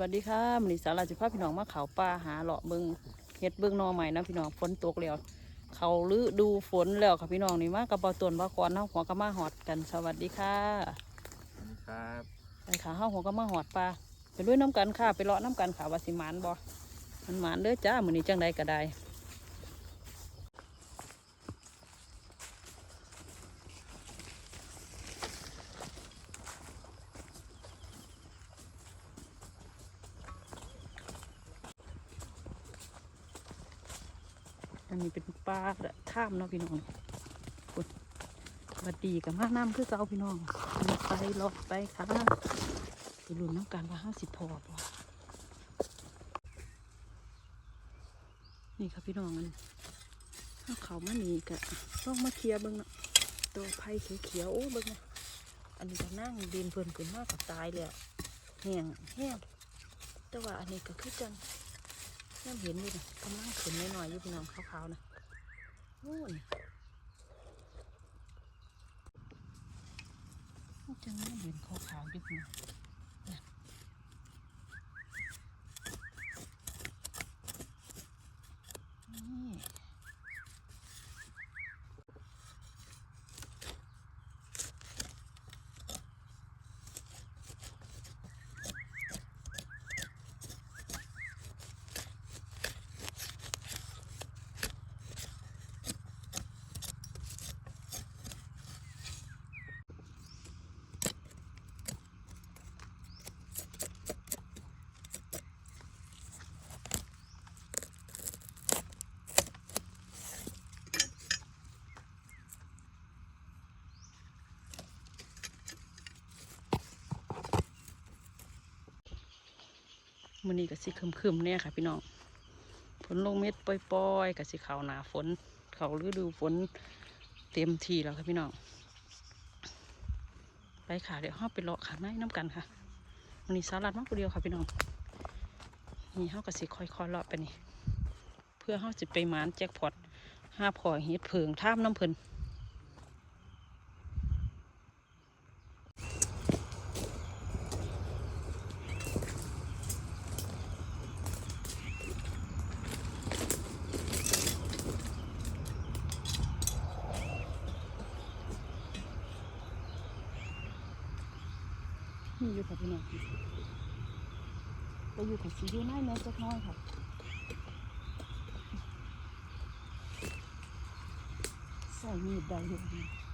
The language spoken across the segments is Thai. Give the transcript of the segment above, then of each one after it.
วัสดีค่ะมณีสาราจิพาพี่น้องมาเขาป่าหาเลาะเบิงเห็ดเบิงหนอใหม่นะพี่น้องฝนตกแล้วเขาลือดูฝนแล้วค่ะพี่น้องนี่มากระเป๋าตวนว่าก่อนเฮาหัวก็มาหอดกันสวัสดีค่ะครับไปขาเฮาหัวก็มาหอดปลาไปด้วยน้ำกันค่ะไปเลาะน้ำกันค่ะว่าสิหมานบ่มันหมานเด้อจ้ามื้อนี้จังใดก็ได้อันนี้เป็นปลาท่ามเนาะพี่น้องอุ๊ยบัดดีกับมาน้ำคือเก่าพี่น้องไปเลาะไปค่ะไปลุ้นน้ำกันว่าห้าสิบพอบ่นี่ค่ะพี่น้องมันถ้าเขามานีกะต้องมาเคลียร์เบิ้งนะตัวไผ่เขียวๆโอ้เบิ้งนะอันนี้ก็นั่งดินเพิ่นขึ้นมากกับตายเลยแห้งแห้งแต่ว่าอันนี้ก็คือจังน้ำเห็นอยู่นะกำลังขึ้นน้อยๆอยู่พี่น้องขาวๆนะ โอ้ยจังน้ำเห็นขาวๆยู่พี่น้อ มื้อนี้ก็สิครึมๆเนี่ยค่ะ พี่น้องฝนลงเม็ดปล่อยๆก็สิเขาหนาฝน เขาฤดูฝนเต็มทีแล้วค่ะพี่น้องไปค่ะเดี๋ยวเฮาไปเลาะขาไม้น้ำกันค่ะมื้อนี้สาลัดมากผู้เดียวค่ะพี่น้องนี่เฮาก็สิค่อยๆเลาะไปนี่ เพื่อเฮาสิไปหมานแจ็คพอตห้าพอเฮ็ดเพิงท่ามน้ำเพิ่น นี่อยู่ค่ะพี่น้องไปอยู่กับสีอยู่ในแม่จักหน้อยค่ะใส่มีดได้เลย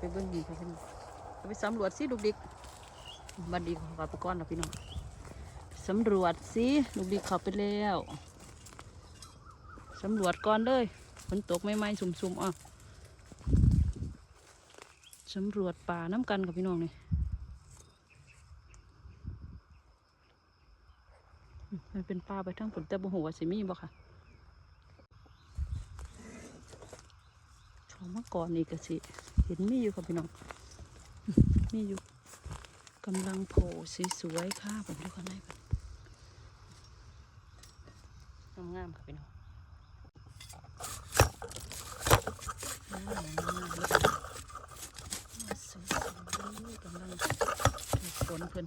ไปเบิ้งดีค่ะพี่น้องเอาไปสำรวจสิลูกดิกบันดีของเราไปก้อนนะพี่น้องสำรวจสิลูกดิกเขาไปแล้วสำรวจก่อนเลยฝนตกไม่ไหมๆสุ่มๆอะสำรวจป่าน้ำกันกับพี่น้องนี่มันเป็นป่าไปทั้งฝนแต่บ่หัวสิมีบ่ค่ะขอมื่อก่อนนี่ก็สิ ห็นมีอยู่ค่ะพี่น้อง มีอยู่กำลังโผล่สวยๆค่ะผมดูข้างในก่อนงามๆค่ะพี่น้องงามๆเลยสวยๆกำลังฝนเพิ่น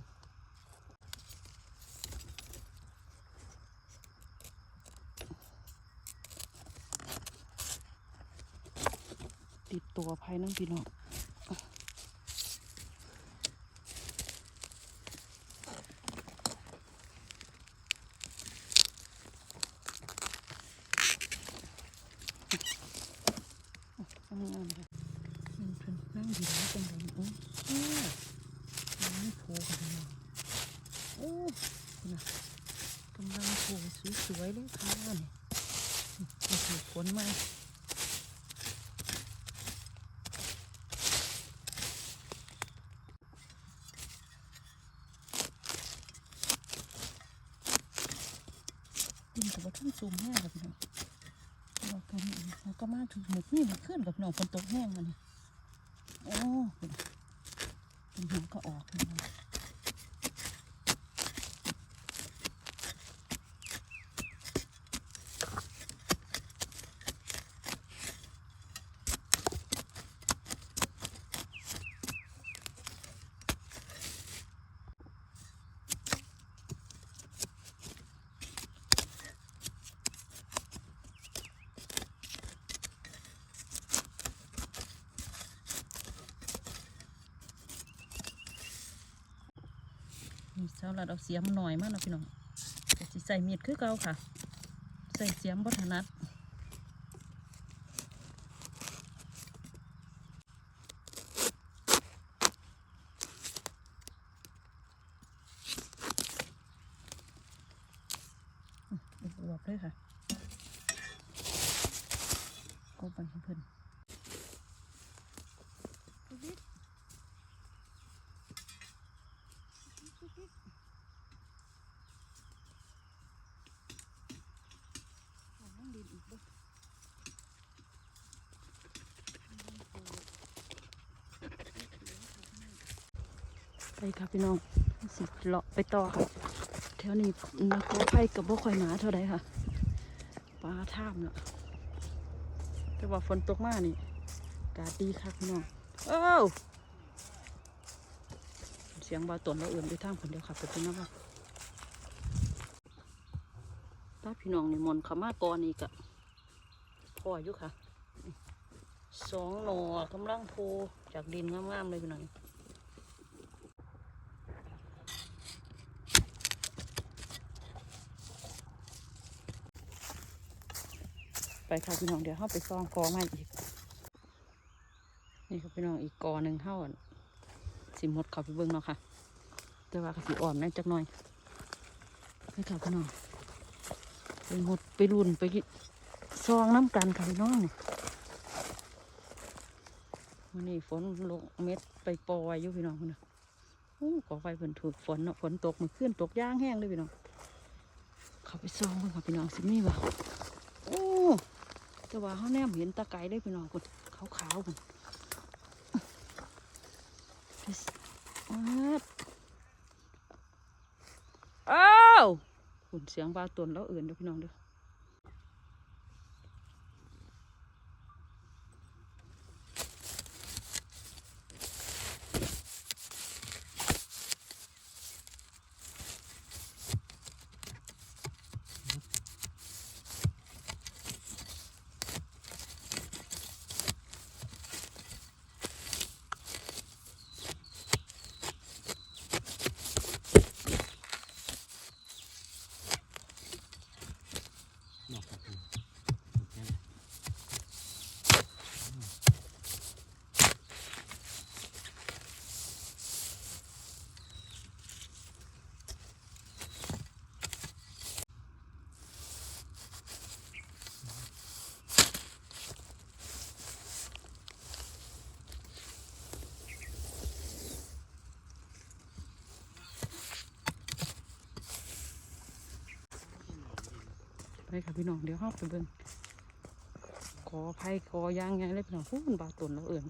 ติดตัวภายน้ำพี่น้องทำงานค่ะมันเป็นนั่งอยู่แล้วจังเลยโอ้โหค่ะพี่น้องโอ้นะกำลังโผล่สวยๆเลยค่ะนี่จะถูกฝนมาดินกับว่าท่านซูมแห้งกับพี่น้องเรากันเราก็มาถูกหมึกนี่มั น้องฝนตกแห้งมันนี่โอ้คุณน่ะเป็นหัวก็ออกพี่น้อง เช้าเราเอาเสียมหน่อยมากนะพี่น้องสิใส่มีดคือเก่าค่ะ ใส่เสียมบัถนัดอืมอวบเลยค่ะก็ไปให้เพิ่นเอาน้ำ ด้ไปค่ะพี่น้องสิเลาะไปต่อค่ะแถวนี้นักขอไผ่กับบ่ค่อยหนาเท่าใดค่ะปลาท่ามเนาะแต่ว่าฝนตกมากนี่กาดีค่ะพี่น้องเอ้าเสียงบาตนเราเอื่นไปทางคนเดียวค่ะไปเป็นน้ำว่าถ้าพี่น้องนี่มนขามาก่อนอีกะ พออยู่ค่ะสองหนอกำลังโพจากดินงามๆเลยพี่น้องไปค่ะพี่น้องเดี๋ยวเข้าไปซองกอใหม่อีก นี่ค่ะพี่น้องอีกกอหนึ่งเข้าอั่นสิมดเขาไปเบิ้งเนาะค่ะแต่ว่าก็สิอ่อนแน่จักหน่อยไปค่ะพี่น้องไปหมดไปรุ่นไป ซองน้ำกันค่ะพี่น้องนี่วันนี้ฝนลงเม็ดไปปล่อยอยู่พี่น้องคนน่ะโอ้ก่อไฟเพิ่นถูกฝนเนาะฝนตกมือขึ้นตกย่างแห้งเลยพี่น้อง เขาไปซองเบิ่งค่ะพี่น้องสิมีบ่าโอ้แต่ว่าเขาแนมเห็นตะไคร้ได้พี่น้องคนขาวขาวๆคนอ้าวคุณเสียงบาตนแล้วเอื่นเด้อพี่น้องเด้ อไปค่ะพี่น้องเดี๋ยวเข้าไปเบิ่งขอไผ่ขอย่างไงเลยพี่น้องพูนบาตนแล้วเอื่น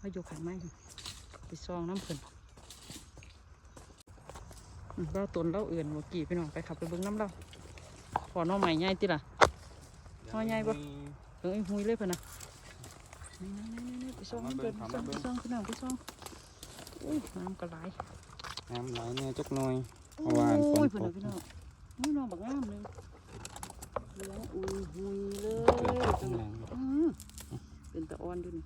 มาอยู่ขันไม้ค่ะไปซองน้ำเพิ่นอืมบาตนแล้วเอื่นเมื่อกี้พี่น้องไปขับไปเบิ่งน้ำเราขอน้องใหม่ใหญ่ติล่ะพ่อใหญ่บ่เอ้ยหุยเลยเพิ่นนะนี่ๆๆๆไปซ่องเอามาเพิ่นเบิ่ไปงซ่องเอามาเบิ่งไปซ่องพี่น้องไปซ่องอุ้ยน้ำกระไหลน้ำไหลเนี่ยจักหน่อยโอ้เพราะว่าฝนยเพิ่นตน่ะกพี่น้องอุ้ยน้องบักงามเลยเหลื อุ้ยหุยเลยเกิดจากข้างหลังเป็นตะออนด้วยนี่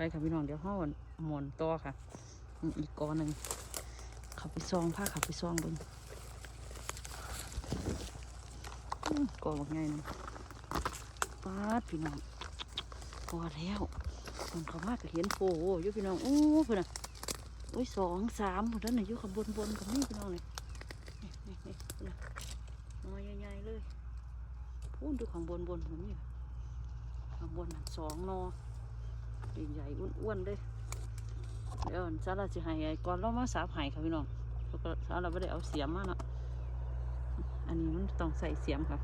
ไปค่ะพี่น้องเดี๋ยวห้อนหมอนต่อค่ะ อีกกอหนึ่งขับไปซองผ้าขับไปซองเบิ่งอืมกอบอกไงนะปาดพี่น้องกอแล้วคนเขามาก็เห็นโฟอยู่พี่น้องโอ้พื่น่ะโอ้ยสองสามคนนั้นน่ะอยู่ข้างบนบนกับนี่พี่น้องนี่นี่นี่นี่นะน้อยใหญ่ๆเลยพูดดูข้างบนบนแบบนี้ข้างบนน่ะสองนอ ใหญ่ๆอ้วนๆเลยเดี๋ยวซาลาจะหายก่อนเรามาสาบให้ค่ะพี่น้องเพราะก็ซาลาไม่ได้เอาเสียมมาเนาะอันนี้มันต้องใส่เสียมครั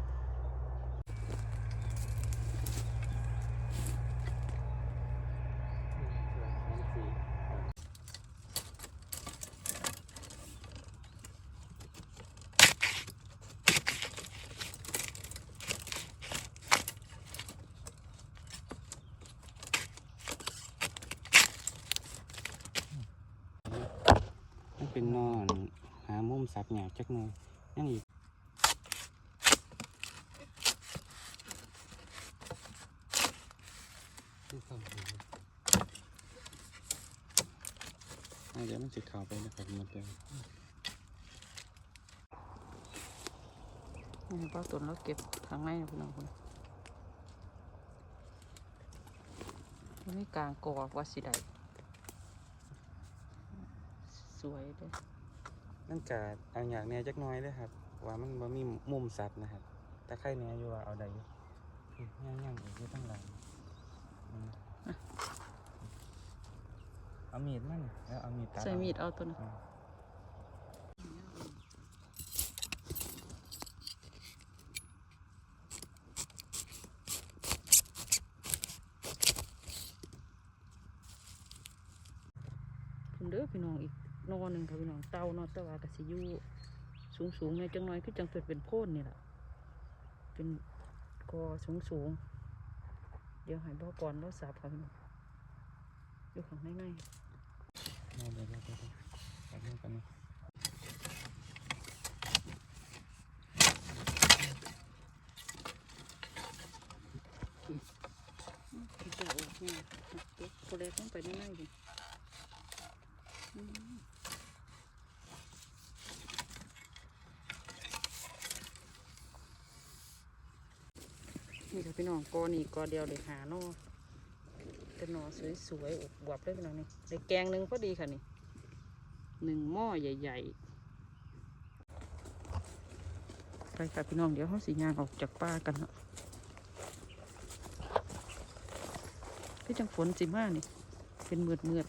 เป็นนอน หามุมสับหยาบจักหน่อยยังอีกอะเดี๋ยวมันจะข้าไปนะครับหมดเลยนี่ป้าตุนเราเก็บข้างในนะพี่น้องคนนี่กลางกอกว่าสิได สวยเลยนั่นกะเอาอยากแหน่จักหน้อยเลยครับ ว่ามันบ่มีมุมสับนะครับแต่ใครแหน่อยู่ว่าเอาได้อยู่นี่ย่างๆอีกอยู่ทั้งหลังอืมเอามีดมันแล้วเอามีดตัดใส่เอา มีดเอาตัวนึงอืมคุณเด้อพี่น้องอีก นอหนึ่งค่ะพี่น้องเต่าเนาะแต่ว่ากสิอยูสูงสูงๆในอยจังน้อยคือจังเกิดเป็นโพนนี่แหละเป็นกอสูงสูงๆเดี๋ยวใหายบ่อก่อนเราสับค่ะพี่น้องอยู่ข้างในในเอาเดี๋ยวเดี๋ยวเดี๋ยวเดี๋ยวแป๊บนึงแป๊บนึงที่จะออกเนี่ยตัวโคเล็กต้องไปในในดิอืมนี่ค่ะ พี่น้องกอนี่กอเดียวเลยหาเนอเป็นหนอสวยๆอวบเลยพี่น้องนี่ในแกงหนึ่งพอดีค่ะนี่หนึ่งหม้อใหญ่ๆไปค่ะพี่น้องเดี๋ยวเขาสียางออกจากป่ากันเนาะคือจังฝนสิมานี่เป็นเมือดเมือด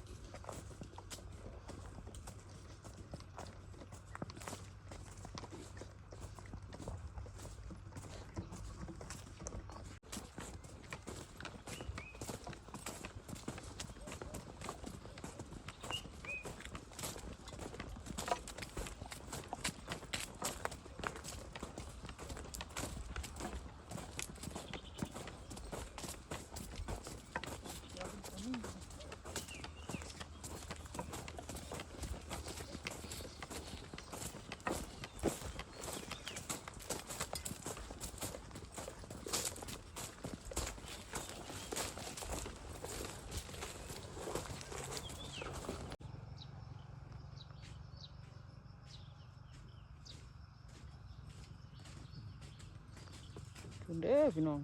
คุณเด้อพี่น้อง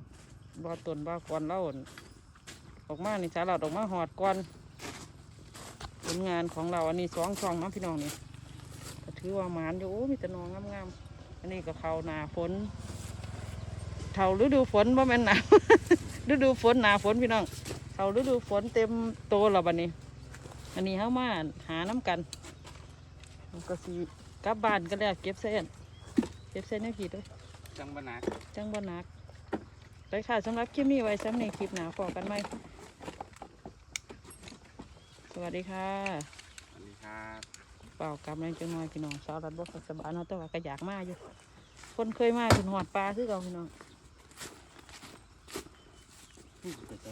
บาตนบาก่อนเล่าอั่นออกมานี่สาลัดออกมาหอดก่อนผลงานของเราอันนี้สองช่องนะพี่น้องนี่ก็ถือว่าหมานอยู่โอ้มีแต่นองงามๆอันนี้ก็เขาหนาฝนเท่าฤดูฝนบ่แม่นหนาฤดูฝนหนาฝนพี่น้องเท่าฤดูฝนเต็มโตแล้วบัดนี้ อันนี้เข้ามาหาน้ำกันก็สิกลับบ้านก็แล้วเก็บเส้นเก็บเส้นให้พี่ด้วย จังบนักจังบ่หนักไปค่ะสำหรับคลิปนี้ไว้สำในคลิปหนาฟอกันไหมสวัสดีค่ะสวัสดีครับเปล่ากลับแรงจังน้อยพี่น้องสาวรัดบ่ค่อยสบายเนาะแต่ว่าก็อยากมาอยู่ คนเคยมาถึงหอดปลาคือเก่าพี่น้องเดี๋ยวจะ